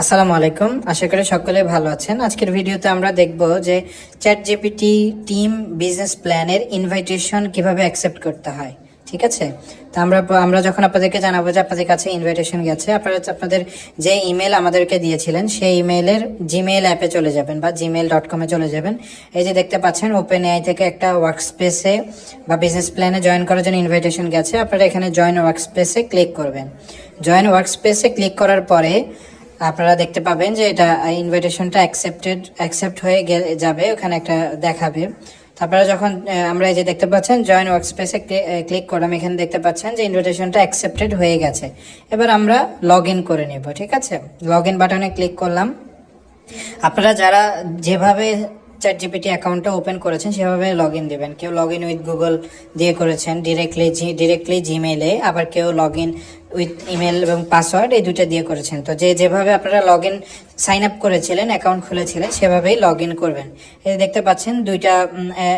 আসসালামু আলাইকুম। আশা করি সকলে ভালো আছেন। আজকের ভিডিওতে আমরা দেখব যে চ্যাট জিপিটি টিম বিজনেস প্ল্যানের ইনভাইটেশন কীভাবে অ্যাকসেপ্ট করতে হয়। ঠিক আছে? তো আমরা আমরা যখন আপনাদেরকে জানাব যে আপনাদের কাছে ইনভাইটেশন গেছে, আপনারা আপনাদের যে ইমেল আমাদেরকে দিয়েছিলেন, সেই ইমেলের জিমেইল অ্যাপে চলে যাবেন বা জিমেইল ডট কমে চলে যাবেন। এই যে দেখতে পাচ্ছেন ওপেন এআই থেকে একটা ওয়ার্কস্পেসে বা বিজনেস প্ল্যানে জয়েন করার জন্য ইনভাইটেশন গেছে। আপনারা এখানে জয়েন ওয়ার্কস্পেসে ক্লিক করবেন। জয়েন ওয়ার্কস্পেসে ক্লিক করার পরে আপনারা দেখতে পাবেন যে এটা ইনভিটেশনটা অ্যাকসেপ্টেড অ্যাকসেপ্ট হয়ে যাবে, ওখানে একটা দেখাবে। তারপরে যখন আমরা এই যে দেখতে পাচ্ছেন জয়েন ওয়ার্কস্পেসে ক্লিক করলাম, এখানে দেখতে পাচ্ছেন যে ইনভিটেশনটা অ্যাকসেপ্টেড হয়ে গেছে। এবার আমরা লগ করে নেব, ঠিক আছে? লগ বাটনে ক্লিক করলাম। আপনারা যারা যেভাবে চ্যাট জিপিটি অ্যাকাউন্টটা ওপেন করেছেন, সেভাবে লগ ইন দেবেন। কেউ লগ ইন উইথ গুগল দিয়ে করেছেন ডিরেক্টলি ডিরেক্টলি জিমেইলে আবার কেউ লগ ইন উইথ ইমেল এবং পাসওয়ার্ড এই দুটো দিয়ে করেছেন। তো যে যেভাবে আপনারা লগ ইন সাইন আপ করেছিলেন অ্যাকাউন্ট খুলেছিলেন, সেভাবেই লগ ইন করবেন। এই দেখতে পাচ্ছেন, দুইটা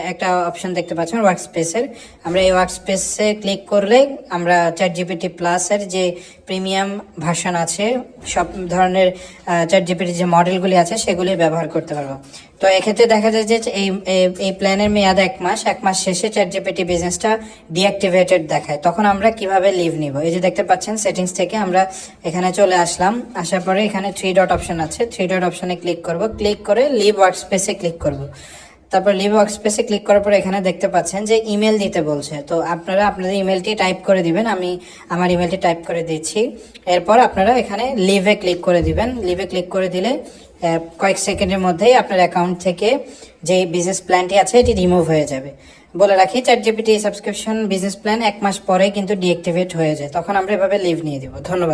একটা অপশন দেখতে পাচ্ছেন ওয়ার্ক স্পেসের আমরা এই ওয়ার্ক স্পেসে ক্লিক করলে আমরা চ্যাট জিপিটি প্লাসের যে প্রিমিয়াম ভার্সন আছে, সব ধরনের চ্যাট জিপিটি যে মডেলগুলি আছে, সেগুলি ব্যবহার করতে পারব। তো এক্ষেত্রে দেখা যায় যে এই এই- প্ল্যানের মেয়াদ এক মাস এক মাস শেষে চ্যাট জিপিটি বিজনেসটা ডিঅ্যাক্টিভেটেড দেখায়। তখন আমরা কীভাবে লিভ নিব? এই যে দেখতে পাচ্ছেন সেটিংস থেকে আমরা এখানে চলে আসলাম। আসার পরে এখানে থ্রি ডট অপশন আছে। থ্রি ডট অপশনে ক্লিক করব। ক্লিক করে লিভ ওয়ার্ক স্পেসে ক্লিক করব। তারপর লিভ ওয়ার্ক স্পেসে ক্লিক করার পর এখানে দেখতে পাচ্ছেন যে ইমেল দিতে বলছে। তো আপনারা আপনাদের ইমেলটি টাইপ করে দিবেন। আমি আমার ইমেলটি টাইপ করে দিচ্ছি। এরপর আপনারা এখানে লিভে ক্লিক করে দিবেন। লিভে ক্লিক করে দিলে কয়েক সেকেন্ডের মধ্যেই আপনার অ্যাকাউন্ট থেকে যে বিজনেস প্ল্যানটি আছে, এটি রিমুভ হয়ে যাবে। বলে রাখি chat GPT subscription business plan এক মাস পরে কিন্তু ডিঅ্যাক্টিভেট হয়ে যায়। তখন আমরা এভাবে লিভ নিয়ে দিব। ধন্যবাদ।